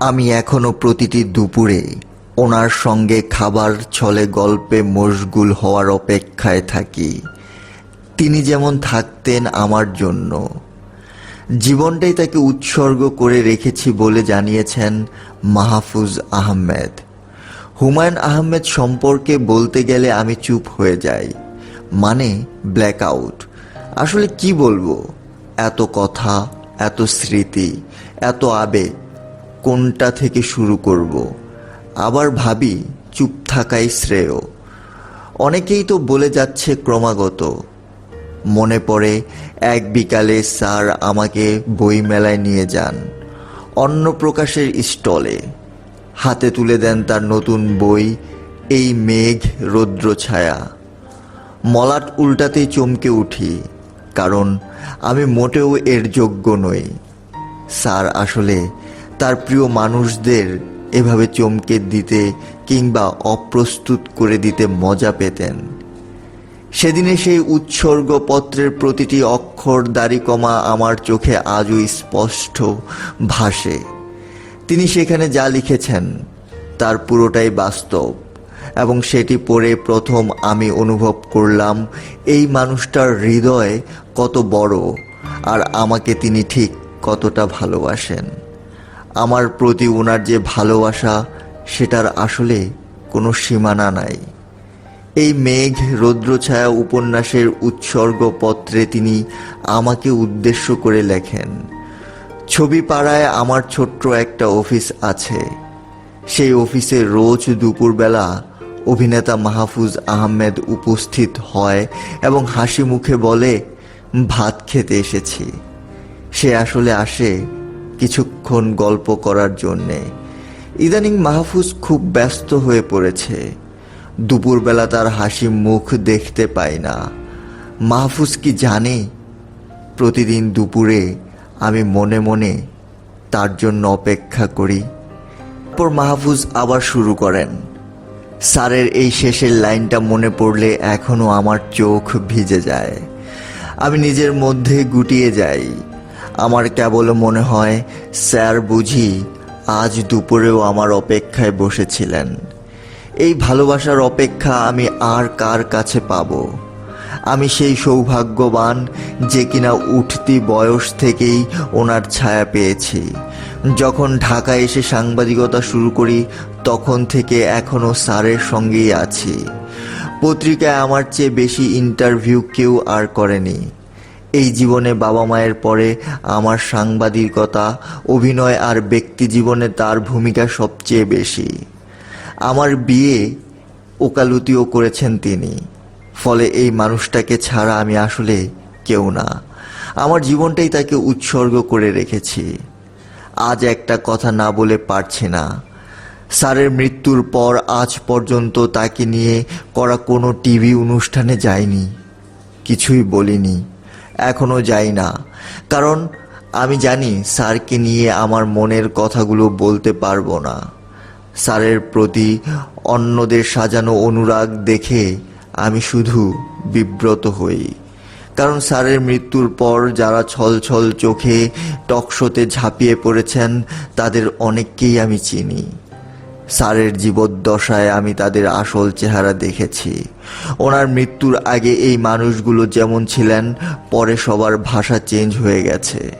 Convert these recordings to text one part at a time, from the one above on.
আমি এখনও প্রতিটি দুপুরে ওনার সঙ্গে খাবার ছলে গল্পে মশগুল হওয়ার অপেক্ষায় থাকি। তিনি যেমন থাকতেন আমার জন্য। জীবনটাই তাকে উৎসর্গ করে রেখেছি বলে জানিয়েছেন মাহফুজ আহমেদ। হুমায়ুন আহমেদ সম্পর্কে বলতে গেলে আমি চুপ হয়ে যাই। মানে ব্ল্যাক আউট আসলে কি বলব? এত কথা, এত স্মৃতি, এত আবেগ। কোনটা থেকে শুরু করব? আবার ভাবি, চুপ থাকাই শ্রেয়। অনেকেই তো বলে যাচ্ছে ক্রমাগত। মনে পড়ে, এক বিকালে স্যার আমাকে বই মেলায় নিয়ে যান অন্য প্রকাশের স্টলে। হাতে তুলে দেন তার নতুন বই, এই মেঘ রৌদ্র ছায়া। মলাট উল্টাতেই চমকে উঠি, কারণ আমি মোটেও এর যোগ্য নই। স্যার আসলে তার প্রিয় মানুষদের এভাবে চমকে দিতে কিংবা অপ্রস্তুত করে দিতে মজা পেতেন। সেদিনে সেই উৎসর্গ পত্রের প্রতিটি অক্ষর দাড়ি কমা আমার চোখে আজও স্পষ্ট ভাসে। তিনি সেখানে যা লিখেছেন, তার পুরোটাই বাস্তব এবং সেটি পড়ে প্রথম আমি অনুভব করলাম, এই মানুষটার হৃদয় কত বড়, আর আমাকে তিনি ঠিক কতটা ভালোবাসেন। আমার প্রতি ওনার যে ভালোবাসা, সেটার আসলে কোনো সীমানা নাই। এই মেঘ রৌদ্রছায়া উপন্যাসের উৎসর্গ পত্রে তিনি আমাকে উদ্দেশ্য করে লেখেন। ছবি পাড়ায় আমার ছোট্ট একটা অফিস আছে। সেই অফিসে রোজ দুপুরবেলা অভিনেতা মাহফুজ আহমেদ উপস্থিত হয় এবং হাসি মুখে বলে, ভাত খেতে এসেছি। সে আসলে আসে কিছুক্ষণ গল্প করার জন্যে। ইদানিং মাহফুজ খুব ব্যস্ত হয়ে পড়েছে। দুপুরবেলা তার হাসি মুখ দেখতে পাই না। মাহফুজ কি জানে? প্রতিদিন দুপুরে আমি মনে মনে তার জন্য অপেক্ষা করি। তারপর মাহফুজ আবার শুরু করেন। স্যারের এই শেষের লাইনটা মনে পড়লে এখনও আমার চোখ ভিজে যায়। আমি নিজের মধ্যে গুটিয়ে যাই। আমার কেবল মনে হয়, স্যার বুঝি আজ দুপুরেও আমার অপেক্ষায় বসেছিলেন। এই ভালোবাসার অপেক্ষা আমি আর কার কাছে পাব? আমি সেই সৌভাগ্যবান যে কিনা উঠতি বয়স থেকেই ওনার ছায়া পেয়েছি। যখন ঢাকায় এসে সাংবাদিকতা শুরু করি, তখন থেকে এখনও স্যারের সঙ্গেই আছি। পত্রিকায় আমার চেয়ে বেশি ইন্টারভিউ কেউ আর করেনি। এই জীবনে বাবা মায়ের পরে আমার সাংবাদিকতা, অভিনয় আর ব্যক্তি জীবনে তার ভূমিকা সবচেয়ে বেশি। আমার বিয়ে ওকালতিও করেছেন তিনি। ফলে এই মানুষটাকে ছাড়া আমি আসলে কেউ না। আমার জীবনটাই তাকে উৎসর্গ করে রেখেছি। আজ একটা কথা না বলে পারছি না। স্যারের মৃত্যুর পর আজ পর্যন্ত তাকে নিয়ে করা কোনো টিভি অনুষ্ঠানে যাইনি। কিছুই বলিনি। এখনও যাই না। কারণ আমি জানি স্যারকে নিয়ে আমার মনের কথাগুলো বলতে পারব না। স্যারের প্রতি অন্যদের সাজানো অনুরাগ দেখে আমি শুধু বিব্রত হই। কারণ স্যারের মৃত্যুর পর যারা ছল ছল চোখে টকশোতে ঝাঁপিয়ে পড়েছেন, তাদের অনেককেই আমি চিনি। স্যারের জীবদ্দশায় আমি তাদের আসল চেহারা দেখেছি। ওনার মৃত্যুর আগে এই মানুষগুলো যেমন ছিলেন, পরে সবার ভাষা চেঞ্জ হয়ে গেছে।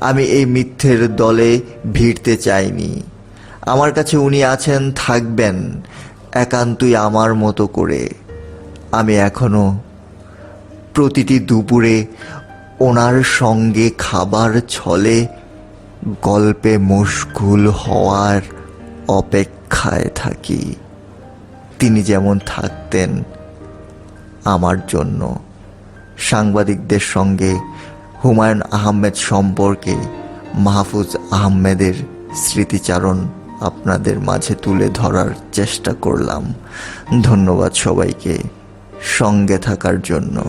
আমি এই মিথ্যের দলে ভিড়তে চাইনি। আমার কাছে উনি আছেন, থাকবেন, একান্তই আমার মতো করে। আমি এখনও প্রতিটি দুপুরে ওনার সঙ্গে খাবার ছলে গল্পে মশগুল হওয়ার অপেক্ষায় থাকি। তিনি যেমন থাকতেন আমার জন্য। সাংবাদিকদের সঙ্গে হুমায়ুন আহমেদ সম্পর্কে মাহফুজ আহমেদের স্মৃতিচারণ আপনাদের মাঝে তুলে ধরার চেষ্টা করলাম। ধন্যবাদ সবাইকে। সঙ্গে থাকার জন্য।